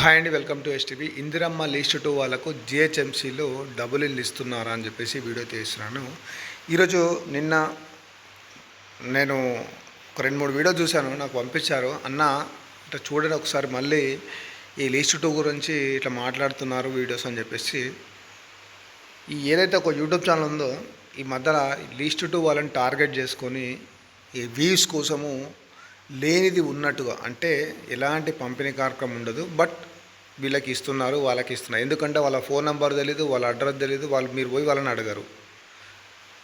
Hi అండి welcome to STV. Indiramma list two వాళ్ళకు జిహెచ్ఎంసీలో డబుల్ ఇల్లు ఇస్తున్నారా అని చెప్పేసి వీడియో తీస్తున్నాను. ఈరోజు నిన్న నేను ఒక రెండు మూడు వీడియో చూశాను నాకు పంపించారు. అన్న ఇట్లా చూడండి ఒకసారి మళ్ళీ ఈ లిస్ట్ టూ గురించి ఇట్లా మాట్లాడుతున్నారు వీడియోస్ అని చెప్పేసి. ఈ ఏదైతే ఒక యూట్యూబ్ ఛానల్ ఉందో ఈ మధ్యలో లిస్ట్ టూ వాళ్ళని టార్గెట్ చేసుకొని ఈ వ్యూస్ కోసము లేనిది ఉన్నట్టుగా అంటే ఎలాంటి పంపిణీ కార్యక్రమం ఉండదు బట్ వీళ్ళకి ఇస్తున్నారు వాళ్ళకి ఇస్తున్నారు. ఎందుకంటే వాళ్ళ ఫోన్ నెంబర్ తెలీదు వాళ్ళ అడ్రస్ తెలీదు వాళ్ళు మీరు పోయి వాళ్ళని అడగరు.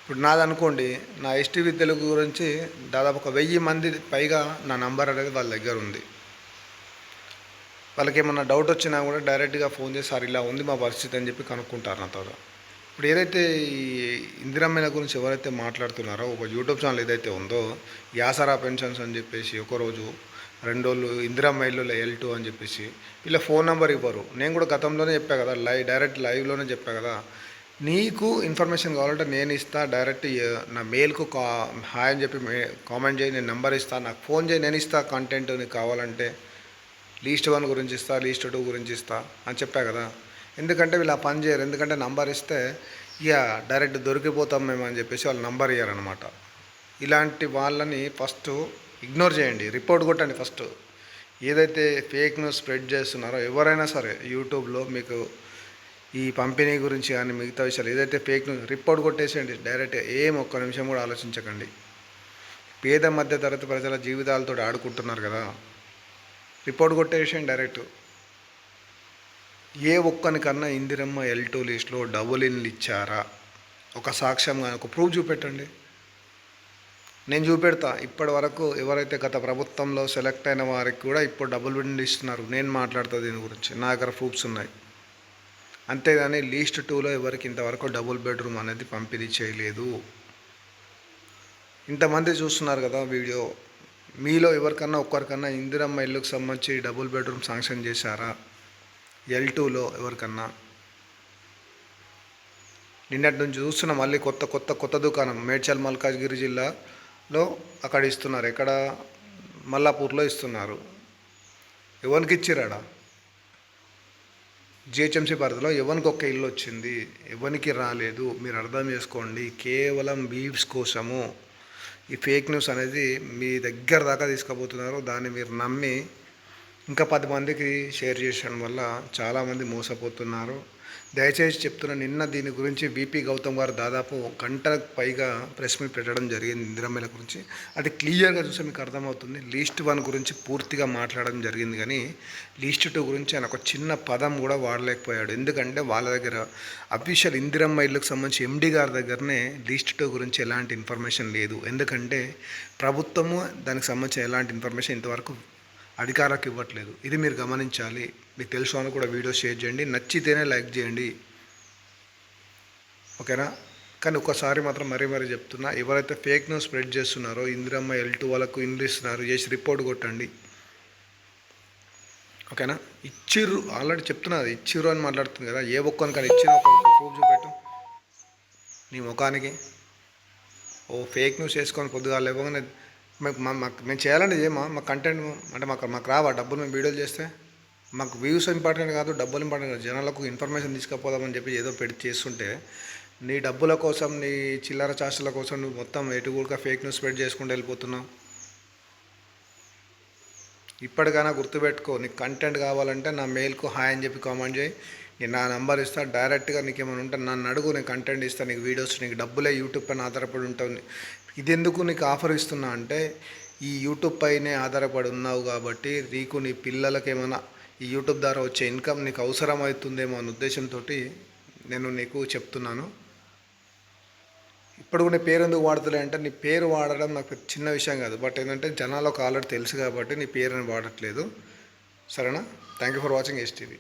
ఇప్పుడు నాది అనుకోండి నా ఎస్టీవీ తెలుగు గురించి దాదాపు ఒక వెయ్యి మంది పైగా నా నంబర్ అనేది వాళ్ళ దగ్గర ఉంది. వాళ్ళకి ఏమన్నా డౌట్ వచ్చినా కూడా డైరెక్ట్గా ఫోన్ చేసి సార్ ఇలా ఉంది మా పరిస్థితి అని చెప్పి కనుక్కుంటారు నా తర్వాత ఇప్పుడు ఏదైతే ఈ ఇందిరమ్మల గురించి ఎవరైతే మాట్లాడుతున్నారో ఒక యూట్యూబ్ ఛానల్ ఏదైతే ఉందో యాసరా పెన్షన్స్ అని చెప్పేసి ఒకరోజు రెండు రోజులు ఇందిరమ్మ ఇల్లు ఎల్ టూ అని చెప్పేసి ఇలా ఫోన్ నెంబర్ ఇవ్వరు. నేను కూడా గతంలోనే చెప్పా కదా లైవ్ డైరెక్ట్ లైవ్లోనే చెప్పా కదా నీకు ఇన్ఫర్మేషన్ కావాలంటే నేను ఇస్తా డైరెక్ట్ నా మెయిల్కు కా హాయ్ అని చెప్పి మే కామెంట్ చేయి నేను నెంబర్ ఇస్తా నాకు ఫోన్ చేయి నేను ఇస్తా కంటెంట్ నీకు కావాలంటే లీస్ట్ వన్ గురించి ఇస్తా లీస్ట్ టూ గురించి ఇస్తా అని చెప్పా కదా. ఎందుకంటే వీళ్ళు ఆ పని చేయరు. ఎందుకంటే నంబర్ ఇస్తే ఇక డైరెక్ట్ దొరికిపోతాం మేము అని చెప్పేసి వాళ్ళు నంబర్ ఇయ్యారనమాట ఇలాంటి వాళ్ళని ఫస్ట్ ఇగ్నోర్ చేయండి. రిపోర్ట్ కొట్టండి ఫస్ట్. ఏదైతే ఫేక్ న్యూస్ స్ప్రెడ్ చేస్తున్నారో ఎవరైనా సరే యూట్యూబ్లో మీకు ఈ పంపిణీ గురించి కానీ మిగతా విషయాలు ఏదైతే ఫేక్ న్యూస్ రిపోర్ట్ కొట్టేసేయండి. డైరెక్ట్ ఏం ఒక్క నిమిషం కూడా ఆలోచించకండి. పేద మధ్య తరగతి ప్రజల జీవితాలతో ఆడుకుంటున్నారు కదా. రిపోర్ట్ కొట్టేసేయండి డైరెక్ట్. ఏ ఒక్కనికన్నా ఇందిరమ్మ ఎల్ టూ లిస్ట్లో డబుల్ ఇన్లు ఇచ్చారా? ఒక సాక్ష్యం ఒక ప్రూఫ్ చూపెట్టండి. నేను చూపెడతా. ఇప్పటి వరకు ఎవరైతే గత ప్రభుత్వంలో సెలెక్ట్ అయిన వారికి కూడా ఇప్పుడు డబుల్ ఇన్లు ఇస్తున్నారు. నేను మాట్లాడుతా దీని గురించి. నా దగ్గర ప్రూఫ్స్ ఉన్నాయి. అంతేగాని లీస్ట్ టూలో ఎవరికి ఇంతవరకు డబుల్ బెడ్రూమ్ అనేది పంపిణీ చేయలేదు. ఇంతమంది చూస్తున్నారు కదా వీడియో. మీలో ఎవరికన్నా ఒక్కరికన్నా ఇందిరమ్మ ఇల్లుకు సంబంధించి డబుల్ బెడ్రూమ్ శాంక్షన్ చేశారా? ఎల్ టూలో ఎవరికన్నా? నిన్నటి నుంచి చూస్తున్న మళ్ళీ కొత్త కొత్త కొత్త దుకాణం మేడ్చల్ మల్కాజ్గిరి జిల్లాలో అక్కడ ఇస్తున్నారు ఎక్కడ? మల్లాపూర్లో ఇస్తున్నారు. ఎవరికి ఇచ్చిరాడా? జిహెచ్ఎంసీ పరిధిలో ఎవరికి ఒక్క ఇల్లు వచ్చింది? ఎవరికి రాలేదు? మీరు అర్థం చేసుకోండి. కేవలం బీఫ్స్ కోసము ఈ ఫేక్ న్యూస్ అనేది మీ దగ్గర దాకా తీసుకుపోతున్నారు. దాన్ని మీరు నమ్మి ఇంకా పది మందికి షేర్ చేయడం వల్ల చాలామంది మోసపోతున్నారు. దయచేసి చెప్తున్న నిన్న దీని గురించి బీపీ గౌతమ్ గారు దాదాపు గంట పైగా ప్రెస్ మీట్ పెట్టడం జరిగింది ఇందిరమ్మల గురించి. అది క్లియర్గా చూస్తే మీకు అర్థమవుతుంది. లీస్ట్ వన్ గురించి పూర్తిగా మాట్లాడడం జరిగింది కానీ లీస్ట్ టూ గురించి ఆయన ఒక చిన్న పదం కూడా వాడలేకపోయాడు. ఎందుకంటే వాళ్ళ దగ్గర అఫీషియల్ ఇందిరమ్మ ఇళ్ళకి సంబంధించి ఎండి గారి దగ్గరనే లీస్ట్ టూ గురించి ఎలాంటి ఇన్ఫర్మేషన్ లేదు. ఎందుకంటే ప్రభుత్వము దానికి సంబంధించిన ఎలాంటి ఇన్ఫర్మేషన్ ఇంతవరకు అధికారకు ఇవ్వట్లేదు ఇది మీరు గమనించాలి. మీకు తెలుసు అని కూడా వీడియో షేర్ చేయండి. నచ్చితేనే లైక్ చేయండి. ఓకేనా? కానీ ఒక్కసారి మాత్రం మరీ మరీ చెప్తున్నా ఎవరైతే ఫేక్ న్యూస్ స్ప్రెడ్ చేస్తున్నారో ఇందిరమ్మ ఎల్ టూ వాళ్ళకు ఇండ్లు ఇస్తున్నారు చేసి రిపోర్ట్ కొట్టండి. ఓకేనా? ఇచ్చిర్రు ఆల్రెడీ చెప్తున్నది ఇచ్చిర్రు అని మాట్లాడుతుంది కదా ఏ ఒక్కని కానీ ఇచ్చిన ఒక ప్రూఫ్ చూపెట్టు. నీ ముఖానికి. ఓ ఫేక్ న్యూస్ వేసుకొని పొద్దుగా లేవగానే మాకు మాకు మేము చేయాలండి ఏమో మా కంటెంట్ అంటే మాకు మాకు రావా? డబ్బులు మేము వీడియోలు చేస్తే? మాకు వ్యూస్ ఇంపార్టెంట్ కాదు డబ్బులు ఇంపార్టెంట్ కాదు. జనాలకు ఇన్ఫర్మేషన్ తీసుకుపోదామని చెప్పి ఏదో పెట్టి చేస్తుంటే నీ డబ్బుల కోసం నీ చిల్లర చాస్తుల కోసం నువ్వు మొత్తం ఎటు కూడా ఫేక్ న్యూస్ స్ప్రెడ్ చేసుకుంటూ వెళ్ళిపోతున్నావు? ఇప్పటికైనా గుర్తుపెట్టుకో నీకు కంటెంట్ కావాలంటే నా మెయిల్కు హాయ్ అని చెప్పి కామెంట్ చేయి. నేను నా నెంబర్ ఇస్తా డైరెక్ట్గా నీకు ఏమైనా ఉంటే నన్ను అడుగు నేను కంటెంట్ ఇస్తాను నీకు వీడియోస్ నీకు డబ్బులే యూట్యూబ్ పైన ఆధారపడి ఉంటుంది ఇది ఎందుకు నీకు ఆఫర్ ఇస్తున్నా అంటే ఈ యూట్యూబ్ పైనే ఆధారపడి ఉన్నావు కాబట్టి నీకు నీ పిల్లలకి ఏమైనా ఈ యూట్యూబ్ ద్వారా వచ్చే ఇన్కమ్ నీకు అవసరం అవుతుందేమో అనే ఉద్దేశంతో నేను నీకు చెప్తున్నాను. ఇప్పుడు నీ పేరు ఎందుకు వాడతలే అంటే నీ పేరు వాడడం నాకు చిన్న విషయం కాదు. బట్ ఏంటంటే జనాలకు ఆల్రెడీ తెలుసు కాబట్టి నీ పేరుని వాడట్లేదు. సరేనా? Thank you for watching STV